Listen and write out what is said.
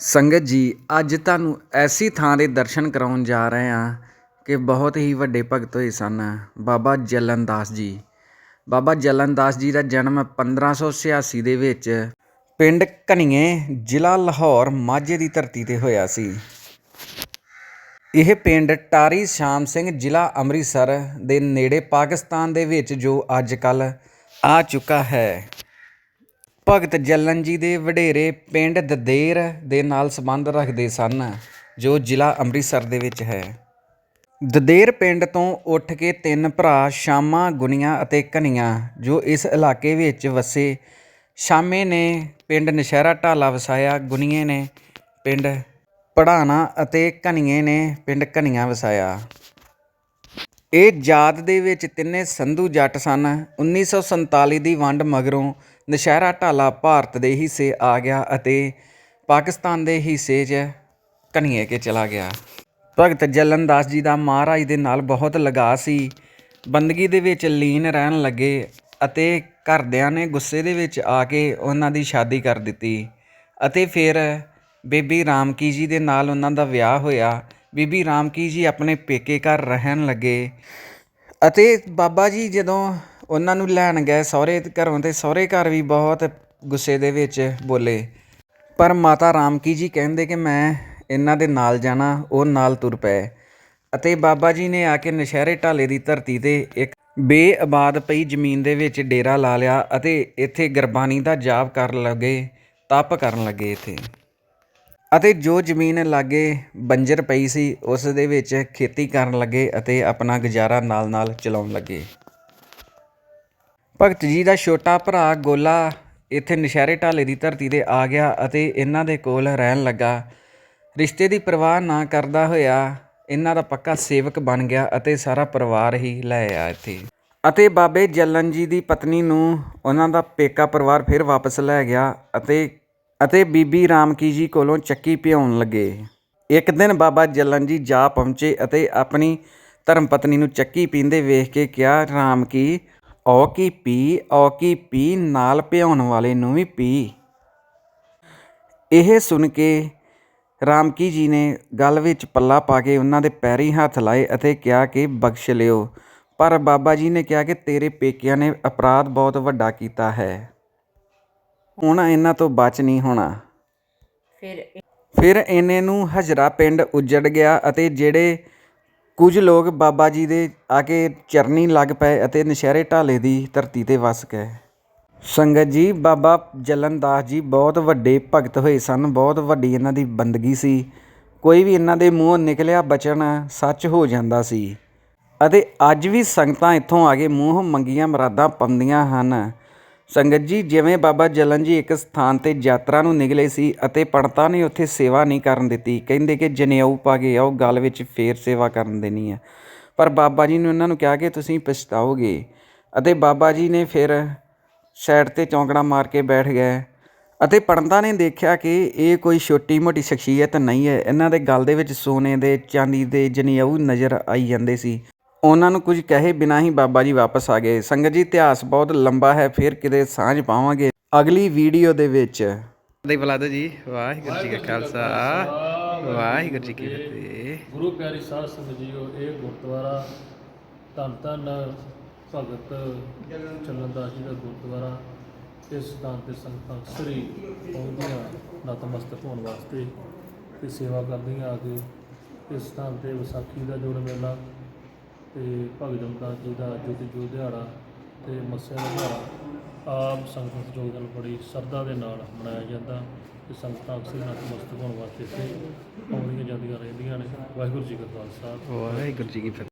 ਸੰਗਤ ਜੀ, ਅੱਜ ਤੁਹਾਨੂੰ ਐਸੀ ਥਾਂ ਦੇ ਦਰਸ਼ਨ ਕਰਾਉਣ ਜਾ ਰਹੇ ਹਾਂ ਕਿ ਬਹੁਤ ਹੀ ਵੱਡੇ ਭਗਤ ਹੋਏ ਸਨ। ਬਾਬਾ ਜਲਨਦਾਸ ਜੀ। ਬਾਬਾ ਜਲਨਦਾਸ ਜੀ ਦਾ ਜਨਮ 1586 ਦੇ ਵਿੱਚ ਪਿੰਡ ਘਣੀਏ ਜ਼ਿਲ੍ਹਾ ਲਾਹੌਰ, ਮਾਝੇ ਦੀ ਧਰਤੀ ਤੇ ਹੋਇਆ ਸੀ। ਇਹ ਪਿੰਡ ਟਾਰੀ ਸ਼ਾਮ ਸਿੰਘ, ਜ਼ਿਲ੍ਹਾ ਅੰਮ੍ਰਿਤਸਰ ਦੇ ਨੇੜੇ ਪਾਕਿਸਤਾਨ ਦੇ ਵਿੱਚ ਜੋ ਅੱਜ ਕੱਲ ਆ ਚੁੱਕਾ ਹੈ। ਭਗਤ ਜੱਲਨ ਜੀ ਦੇ ਵਡੇਰੇ ਪਿੰਡ ਦਦੇਰ ਦੇ ਨਾਲ ਸੰਬੰਧ ਰੱਖਦੇ ਸਨ, ਜੋ ਜ਼ਿਲ੍ਹਾ ਅੰਮ੍ਰਿਤਸਰ ਦੇ ਵਿੱਚ ਹੈ। ਦਦੇਰ ਪਿੰਡ ਤੋਂ ਉੱਠ ਕੇ ਤਿੰਨ ਭਰਾ ਸ਼ਾਮਾ, ਗੁਨੀਆਂ ਅਤੇ ਕਨੀਆਂ ਜੋ ਇਸ ਇਲਾਕੇ ਵਿੱਚ ਵਸੇ, ਸ਼ਾਮੇ ਨੇ ਪਿੰਡ ਨਸ਼ਹਿਰਾ ਢਾਲਾ ਵਸਾਇਆ, ਗੁਨੀਏ ਨੇ ਪਿੰਡ ਪੜਾਣਾ ਅਤੇ ਕਨੀਏ ਨੇ ਪਿੰਡ ਕਨੀਆਂ ਵਸਾਇਆ। ਇਹ ਜਾਤ ਦੇ ਵਿੱਚ ਤਿੰਨੇ ਸੰਧੂ ਜੱਟ ਸਨ। 1947 ਦੀ ਵੰਡ ਮਗਰੋਂ ਨਸ਼ਹਿਰਾ ਢਾਲਾ ਭਾਰਤ ਦੇ ਹਿੱਸੇ ਆ ਗਿਆ ਅਤੇ ਪਾਕਿਸਤਾਨ ਦੇ ਹਿੱਸੇ 'ਚ ਕਨੀਏ ਕੇ ਚਲਾ ਗਿਆ। ਭਗਤ ਜਲਨ ਦਾਸ ਜੀ ਦਾ ਮਹਾਰਾਜ ਦੇ ਨਾਲ ਬਹੁਤ ਲਗਾਅ ਸੀ। ਬੰਦਗੀ ਦੇ ਵਿੱਚ ਲੀਨ ਰਹਿਣ ਲੱਗੇ ਅਤੇ ਘਰਦਿਆਂ ਨੇ ਗੁੱਸੇ ਦੇ ਵਿੱਚ ਆ ਕੇ ਉਹਨਾਂ ਦੀ ਸ਼ਾਦੀ ਕਰ ਦਿੱਤੀ ਅਤੇ ਫਿਰ ਬੀਬੀ ਰਾਮਕੀ ਜੀ ਦੇ ਨਾਲ ਉਹਨਾਂ ਦਾ ਵਿਆਹ ਹੋਇਆ। ਬੀਬੀ ਰਾਮਕੀ ਜੀ ਆਪਣੇ ਪੇਕੇ ਘਰ ਰਹਿਣ ਲੱਗੇ ਅਤੇ ਬਾਬਾ ਜੀ ਜਦੋਂ ਉਹਨਾਂ ਨੂੰ ਲੈਣ ਗਏ, ਸਹੁਰੇ ਘਰੋਂ ਤੇ ਸਹੁਰੇ ਘਰ ਵੀ ਬਹੁਤ ਗੁੱਸੇ ਦੇ ਵਿੱਚ ਬੋਲੇ। ਪਰ ਮਾਤਾ ਰਾਮਕੀ ਜੀ ਕਹਿੰਦੇ ਕਿ ਮੈਂ ਇਹਨਾਂ ਦੇ ਨਾਲ ਜਾਣਾ, ਉਹ ਨਾਲ ਤੁਰ ਪਏ। ਅਤੇ ਬਾਬਾ ਜੀ ਨੇ ਆ ਕੇ ਨਸ਼ਹਿਰੇ ਢਾਲੇ ਦੀ ਧਰਤੀ ਤੇ ਇੱਕ ਬੇਆਬਾਦ ਪਈ ਜ਼ਮੀਨ ਦੇ ਵਿੱਚ ਡੇਰਾ ਲਾ ਲਿਆ ਅਤੇ ਇੱਥੇ ਗੁਰਬਾਣੀ ਦਾ ਜਾਪ ਕਰਨ ਲੱਗੇ, ਤਪ ਕਰਨ ਲੱਗੇ ਇੱਥੇ। ਅਤੇ ਜੋ ਜ਼ਮੀਨ ਲਾਗੇ ਬੰਜਰ ਪਈ ਸੀ, ਉਸ ਦੇ ਵਿੱਚ ਖੇਤੀ ਕਰਨ ਲੱਗੇ ਅਤੇ ਆਪਣਾ ਗੁਜ਼ਾਰਾ ਨਾਲ-ਨਾਲ ਚਲਾਉਣ ਲੱਗੇ। ਭਗਤ ਜੀ ਦਾ ਛੋਟਾ ਭਰਾ ਗੋਲਾ ਇੱਥੇ ਨਸ਼ਹਿਰੇ ਢਾਲੇ ਦੀ ਧਰਤੀ ਤੇ ਆ ਗਿਆ ਅਤੇ ਇਹਨਾਂ ਦੇ ਕੋਲ ਰਹਿਣ ਲੱਗਾ। ਰਿਸ਼ਤੇ ਦੀ ਪਰਵਾਹ ਨਾ ਕਰਦਾ ਹੋਇਆ ਇਹਨਾਂ ਦਾ ਪੱਕਾ ਸੇਵਕ ਬਣ ਗਿਆ ਅਤੇ ਸਾਰਾ ਪਰਿਵਾਰ ਹੀ ਲੈ ਆਇਆ ਇੱਥੇ। ਅਤੇ ਬਾਬੇ ਜੱਲਨ ਜੀ ਦੀ ਪਤਨੀ ਨੂੰ ਉਹਨਾਂ ਦਾ ਪੇਕਾ ਪਰਿਵਾਰ ਫਿਰ ਵਾਪਸ ਲੈ ਗਿਆ ਅਤੇ ਅਤੇ ਬੀਬੀ ਰਾਮਕੀ ਜੀ ਕੋਲੋਂ ਚੱਕੀ ਭਿਉਣ ਲੱਗੇ। ਇੱਕ ਦਿਨ ਬਾਬਾ ਜੱਲਨ ਜੀ ਜਾ ਪਹੁੰਚੇ ਅਤੇ ਆਪਣੀ ਧਰਮ ਪਤਨੀ ਨੂੰ ਚੱਕੀ ਪੀਂਦੇ ਵੇਖ ਕੇ ਕਿਹਾ ਰਾਮਕੀ ਔ ਕੀ ਪੀ ਔ ਕੀ ਪੀ ਨਾਲ ਭਿਉਣ ਵਾਲੇ ਨੂੰ ਵੀ ਪੀ। ਇਹ ਸੁਣ ਕੇ ਰਾਮਕੀ ਜੀ ਨੇ ਗਲ ਵਿੱਚ ਪੱਲਾ ਪਾ ਕੇ ਉਹਨਾਂ ਦੇ ਪੈਰੀ ਹੱਥ ਲਾਏ ਅਤੇ ਕਿਹਾ ਕਿ ਬਖਸ਼ ਲਿਓ। ਪਰ ਬਾਬਾ ਜੀ ਨੇ ਕਿਹਾ ਕਿ ਤੇਰੇ ਪੇਕਿਆਂ ਨੇ ਅਪਰਾਧ ਬਹੁਤ ਵੱਡਾ ਕੀਤਾ ਹੈ। ਹੁਣ ਇਹਨਾਂ ਤੋਂ ਬਚ ਨਹੀਂ ਹੋਣਾ। ਫਿਰ ਫਿਰ ਇਹਨੇ ਨੂੰ ਹਜਰਾ ਪਿੰਡ ਉੱਜੜ ਗਿਆ ਅਤੇ ਜਿਹੜੇ ਕੁਝ ਲੋਕ ਬਾਬਾ ਜੀ ਦੇ ਆ ਕੇ ਚਰਨੀ ਲੱਗ ਪਏ ਅਤੇ ਨਸ਼ਹਿਰੇ ਢਾਲੇ ਦੀ ਧਰਤੀ ਤੇ ਵਸ ਗਏ। ਸੰਗਤ ਜੀ, ਬਾਬਾ ਜਲਨ ਦਾਸ ਜੀ ਬਹੁਤ ਵੱਡੇ ਭਗਤ ਹੋਏ ਸਨ, ਬਹੁਤ ਵੱਡੀ ਇਹਨਾਂ ਦੀ ਬੰਦਗੀ ਸੀ। ਕੋਈ ਵੀ ਇਹਨਾਂ ਦੇ ਮੂੰਹੋਂ ਨਿਕਲਿਆ ਬਚਨ ਸੱਚ ਹੋ ਜਾਂਦਾ ਸੀ। ਅਤੇ ਅੱਜ ਵੀ ਸੰਗਤਾਂ ਇੱਥੋਂ ਆ ਕੇ ਮੂੰਹ ਮੰਗੀਆਂ ਮੁਰਾਦਾਂ ਪਾਉਂਦੀਆਂ ਹਨ। ਸੰਗਤ ਜੀ, ਜਿਵੇਂ ਬਾਬਾ ਜਲਨ ਜੀ ਇੱਕ ਸਥਾਨ ਤੇ ਯਾਤਰਾ ਨੂੰ ਨਿਕਲੇ ਸੀ ਅਤੇ ਪੰਡਤਾਂ ਨੇ, ਉੱਥੇ ਸੇਵਾ ਨਹੀਂ ਕਰਨ ਦਿੱਤੀ। ਕਹਿੰਦੇ ਕਿ ਜਨੇਊ ਪਾ ਕੇ ਆਓ, ਗਲ ਵਿੱਚ ਫੇਰ ਸੇਵਾ ਕਰਨ ਦੇਣੀ ਹੈ ਪਰ ਬਾਬਾ ਜੀ ਨੇ ਉਹਨਾਂ ਨੂੰ ਕਿਹਾ ਕਿ ਤੁਸੀਂ ਪਛਤਾਓਗੇ। ਅਤੇ ਬਾਬਾ ਜੀ ਨੇ ਫਿਰ ਸਾਈਡ ਤੇ ਚੌਂਕੜਾ ਮਾਰ ਕੇ ਬੈਠ ਗਏ। ਅਤੇ ਪੰਡਤਾਂ ਨੇ ਦੇਖਿਆ ਕਿ ਇਹ ਕੋਈ ਛੋਟੀ ਮੋਟੀ ਸ਼ਖਸੀਅਤ ਨਹੀਂ ਹੈ। ਇਹਨਾਂ ਦੇ ਗਲ ਦੇ ਵਿੱਚ ਸੋਨੇ ਦੇ, ਚਾਂਦੀ ਦੇ ਜਨੇਊ ਨਜ਼ਰ ਆਈ ਜਾਂਦੇ ਸੀ। ਉਹਨਾਂ ਨੂੰ ਕੁਝ ਕਹੇ ਬਿਨਾਂ ਹੀ ਬਾਬਾ ਜੀ ਵਾਪਸ ਆ ਗਏ। ਸੰਗਤ ਜੀ ਇਤਿਹਾਸ ਬਹੁਤ ਲੰਬਾ ਹੈ ਫਿਰ ਕਿਤੇ ਸਾਂਝ ਪਾਵਾਂਗੇ। ਅਗਲੀ ਵੀਡੀਓ ਦੇ ਵਿੱਚ। ਦੇ ਬੁਲਾਦੋ ਜੀ ਵਾਹਿਗੁਰੂ ਜੀ ਕਾ ਖਾਲਸਾ। ਵਾਹਿਗੁਰੂ ਜੀ ਕੀ ਫਤਿਹ। ਗੁਰੂ ਪਿਆਰੀ ਸਾਧ ਸੰਗਤ ਜੀਓ ਇਹ ਗੁਰਦੁਆਰਾ ਧੰਨ ਧੰਨ ਭਗਤ ਚੱਲਨ ਦਾਸ ਜੀ ਦਾ ਗੁਰਦੁਆਰਾ ਇਸ ਸਥਾਨ ਤੇ ਸੰਗਤਾਂ ਅਕਸਰ ਹੀ ਪਹੁੰਚਦੀਆਂ ਨਤਮਸਤਕ ਹੋਣ ਵਾਸਤੇ ਤੇ ਸੇਵਾ ਕਰਦੀਆਂ ਆ ਕੇ ਇਸ ਸਥਾਨ ਤੇ ਵਿਸਾਖੀ ਦਾ ਜੋੜ ਮੇਲਾ ਤੇ ਭਗਤ ਜਮਦਾਸ ਜੀ ਦਾ ਜੋਤੀ ਜੋਤ ਦਿਹਾੜਾ ਤੇ ਮੱਸਿਆ ਦਾ ਦਿਹਾੜਾ ਆਪ ਸੰਗਤ ਯੋਗਦਾਨ ਬੜੀ ਸਰਦਾ ਦੇ ਨਾਲ ਮਨਾਇਆ ਜਾਂਦਾ ਤੇ ਸੰਗਤਾਂ ਅਕਸਰ ਨਤਮਸਤਕ ਹੋਣ ਵਾਸਤੇ ਇੱਥੇ ਆਉਂਦੀਆਂ ਜਾਂਦੀਆਂ ਰਹਿੰਦੀਆਂ ਨੇ। ਵਾਹਿਗੁਰੂ ਜੀ ਕਾ ਖਾਲਸਾ। ਵਾਹਿਗੁਰੂ ਜੀ ਕੀ ਫਤਿਹ।